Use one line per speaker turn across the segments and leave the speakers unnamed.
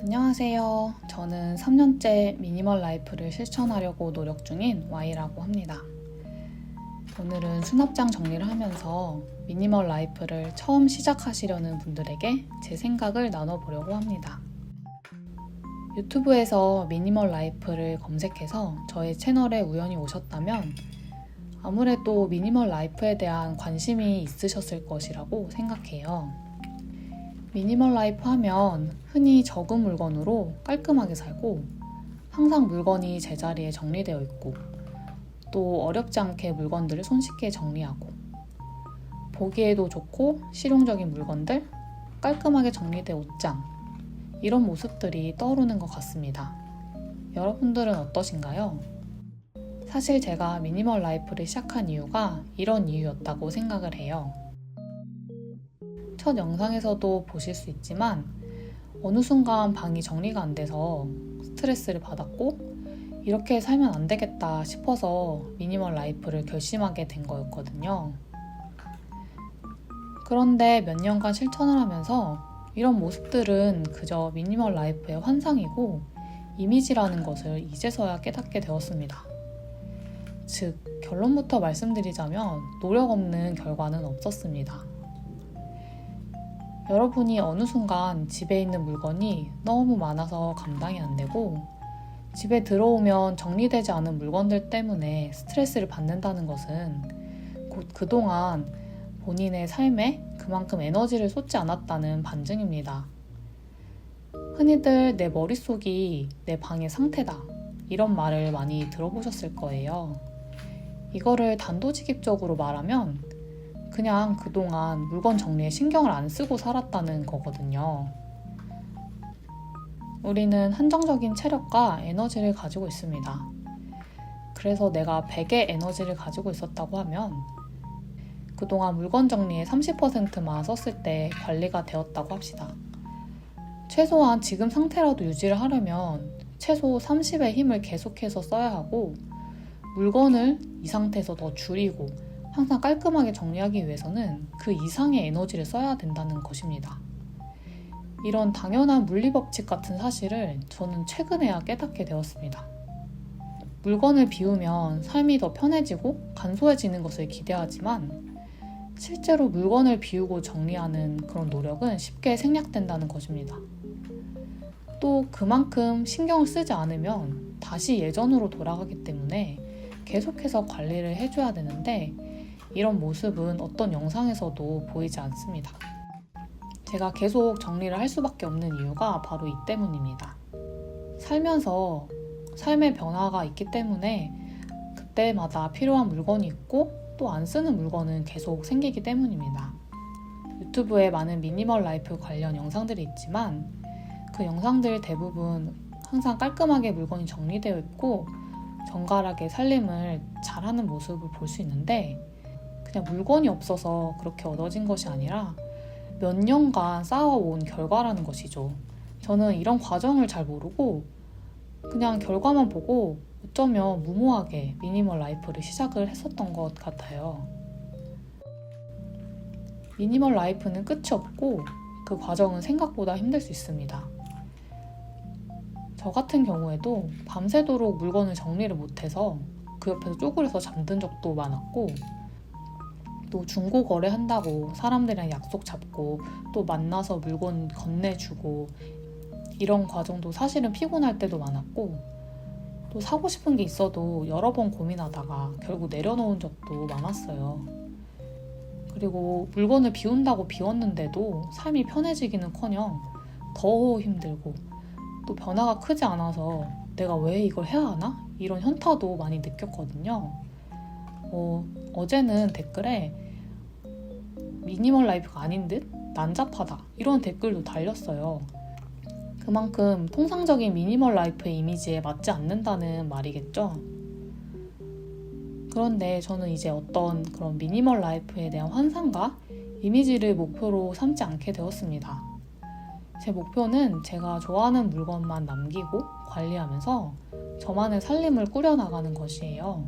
안녕하세요. 저는 3년째 미니멀 라이프를 실천하려고 노력 중인 Y라고 합니다. 오늘은 수납장 정리를 하면서 미니멀 라이프를 처음 시작하시려는 분들에게 제 생각을 나눠보려고 합니다. 유튜브에서 미니멀 라이프를 검색해서 저의 채널에 우연히 오셨다면 아무래도 미니멀 라이프에 대한 관심이 있으셨을 것이라고 생각해요. 미니멀 라이프 하면 흔히 적은 물건으로 깔끔하게 살고 항상 물건이 제자리에 정리되어 있고 또 어렵지 않게 물건들을 손쉽게 정리하고 보기에도 좋고 실용적인 물건들, 깔끔하게 정리된 옷장 이런 모습들이 떠오르는 것 같습니다. 여러분들은 어떠신가요? 사실 제가 미니멀 라이프를 시작한 이유가 이런 이유였다고 생각을 해요. 첫 영상에서도 보실 수 있지만 어느 순간 방이 정리가 안 돼서 스트레스를 받았고 이렇게 살면 안 되겠다 싶어서 미니멀 라이프를 결심하게 된 거였거든요. 그런데 몇 년간 실천을 하면서 이런 모습들은 그저 미니멀 라이프의 환상이고 이미지라는 것을 이제서야 깨닫게 되었습니다. 즉, 결론부터 말씀드리자면 노력 없는 결과는 없었습니다. 여러분이 어느 순간 집에 있는 물건이 너무 많아서 감당이 안 되고 집에 들어오면 정리되지 않은 물건들 때문에 스트레스를 받는다는 것은 곧 그동안 본인의 삶에 그만큼 에너지를 쏟지 않았다는 반증입니다. 흔히들 내 머릿속이 내 방의 상태다. 이런 말을 많이 들어보셨을 거예요. 이거를 단도직입적으로 말하면 그냥 그동안 물건 정리에 신경을 안 쓰고 살았다는 거거든요. 우리는 한정적인 체력과 에너지를 가지고 있습니다. 그래서 내가 100의 에너지를 가지고 있었다고 하면 그동안 물건 정리에 30%만 썼을 때 관리가 되었다고 합시다. 최소한 지금 상태라도 유지를 하려면 최소 30의 힘을 계속해서 써야 하고 물건을 이 상태에서 더 줄이고 항상 깔끔하게 정리하기 위해서는 그 이상의 에너지를 써야 된다는 것입니다. 이런 당연한 물리법칙 같은 사실을 저는 최근에야 깨닫게 되었습니다. 물건을 비우면 삶이 더 편해지고 간소해지는 것을 기대하지만 실제로 물건을 비우고 정리하는 그런 노력은 쉽게 생략된다는 것입니다. 또 그만큼 신경을 쓰지 않으면 다시 예전으로 돌아가기 때문에 계속해서 관리를 해줘야 되는데 이런 모습은 어떤 영상에서도 보이지 않습니다. 제가 계속 정리를 할 수밖에 없는 이유가 바로 이 때문입니다. 살면서 삶의 변화가 있기 때문에 그때마다 필요한 물건이 있고 또 안 쓰는 물건은 계속 생기기 때문입니다. 유튜브에 많은 미니멀 라이프 관련 영상들이 있지만 그 영상들 대부분 항상 깔끔하게 물건이 정리되어 있고 정갈하게 살림을 잘하는 모습을 볼 수 있는데 그냥 물건이 없어서 그렇게 얻어진 것이 아니라 몇 년간 쌓아온 결과라는 것이죠. 저는 이런 과정을 잘 모르고 그냥 결과만 보고 어쩌면 무모하게 미니멀 라이프를 시작을 했었던 것 같아요. 미니멀 라이프는 끝이 없고 그 과정은 생각보다 힘들 수 있습니다. 저 같은 경우에도 밤새도록 물건을 정리를 못해서 그 옆에서 쪼그려서 잠든 적도 많았고 또 중고 거래한다고 사람들이랑 약속 잡고 또 만나서 물건 건네주고 이런 과정도 사실은 피곤할 때도 많았고 또 사고 싶은 게 있어도 여러 번 고민하다가 결국 내려놓은 적도 많았어요. 그리고 물건을 비운다고 비웠는데도 삶이 편해지기는 커녕 더 힘들고 또 변화가 크지 않아서 내가 왜 이걸 해야 하나? 이런 현타도 많이 느꼈거든요. 어, 어제는 댓글에 미니멀 라이프가 아닌 듯 난잡하다 이런 댓글도 달렸어요. 그만큼 통상적인 미니멀 라이프의 이미지에 맞지 않는다는 말이겠죠. 그런데 저는 이제 어떤 그런 미니멀 라이프에 대한 환상과 이미지를 목표로 삼지 않게 되었습니다. 제 목표는 제가 좋아하는 물건만 남기고 관리하면서 저만의 살림을 꾸려나가는 것이에요.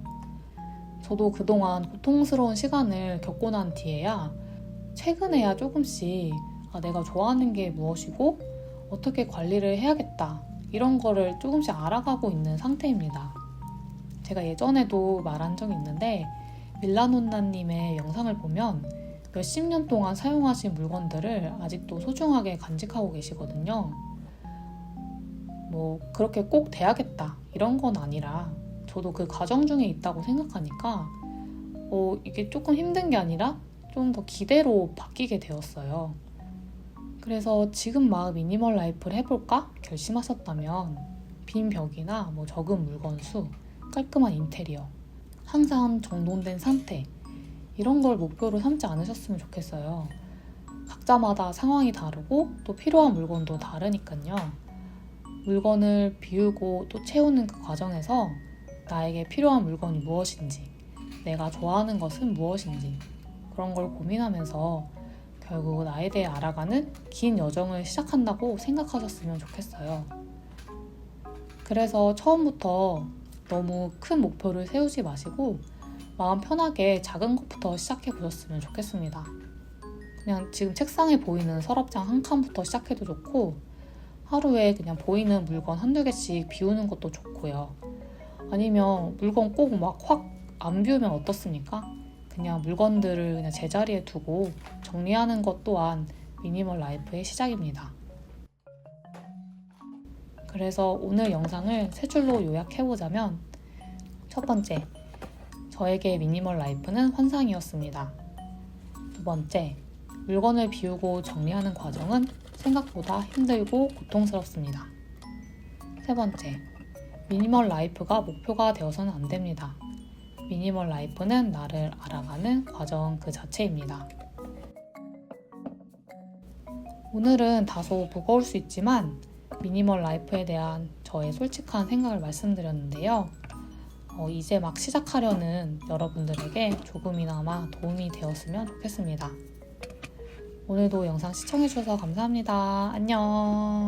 저도 그동안 고통스러운 시간을 겪고 난 뒤에야 최근에야 조금씩 아, 내가 좋아하는 게 무엇이고 어떻게 관리를 해야겠다. 이런 거를 조금씩 알아가고 있는 상태입니다. 제가 예전에도 말한 적이 있는데 밀라논나님의 영상을 보면 몇십 년 동안 사용하신 물건들을 아직도 소중하게 간직하고 계시거든요. 뭐 그렇게 꼭 돼야겠다 이런 건 아니라 저도 그 과정 중에 있다고 생각하니까 어, 이게 조금 힘든 게 아니라 좀 더 기대로 바뀌게 되었어요. 그래서 지금 막 미니멀 라이프를 해볼까 결심하셨다면 빈 벽이나 뭐 적은 물건 수, 깔끔한 인테리어, 항상 정돈된 상태 이런 걸 목표로 삼지 않으셨으면 좋겠어요. 각자마다 상황이 다르고 또 필요한 물건도 다르니까요. 물건을 비우고 또 채우는 그 과정에서 나에게 필요한 물건이 무엇인지, 내가 좋아하는 것은 무엇인지 그런 걸 고민하면서 결국 나에 대해 알아가는 긴 여정을 시작한다고 생각하셨으면 좋겠어요. 그래서 처음부터 너무 큰 목표를 세우지 마시고 마음 편하게 작은 것부터 시작해 보셨으면 좋겠습니다. 그냥 지금 책상에 보이는 서랍장 한 칸부터 시작해도 좋고 하루에 그냥 보이는 물건 한두 개씩 비우는 것도 좋고요. 아니면 물건 꼭 막 확 안 비우면 어떻습니까? 그냥 물건들을 그냥 제자리에 두고 정리하는 것 또한 미니멀 라이프의 시작입니다. 그래서 오늘 영상을 세 줄로 요약해보자면 첫 번째, 저에게 미니멀 라이프는 환상이었습니다. 두 번째, 물건을 비우고 정리하는 과정은 생각보다 힘들고 고통스럽습니다. 세 번째, 미니멀 라이프가 목표가 되어서는 안 됩니다. 미니멀 라이프는 나를 알아가는 과정 그 자체입니다. 오늘은 다소 무거울 수 있지만 미니멀 라이프에 대한 저의 솔직한 생각을 말씀드렸는데요. 어, 이제 막 시작하려는 여러분들에게 조금이나마 도움이 되었으면 좋겠습니다. 오늘도 영상 시청해주셔서 감사합니다. 안녕.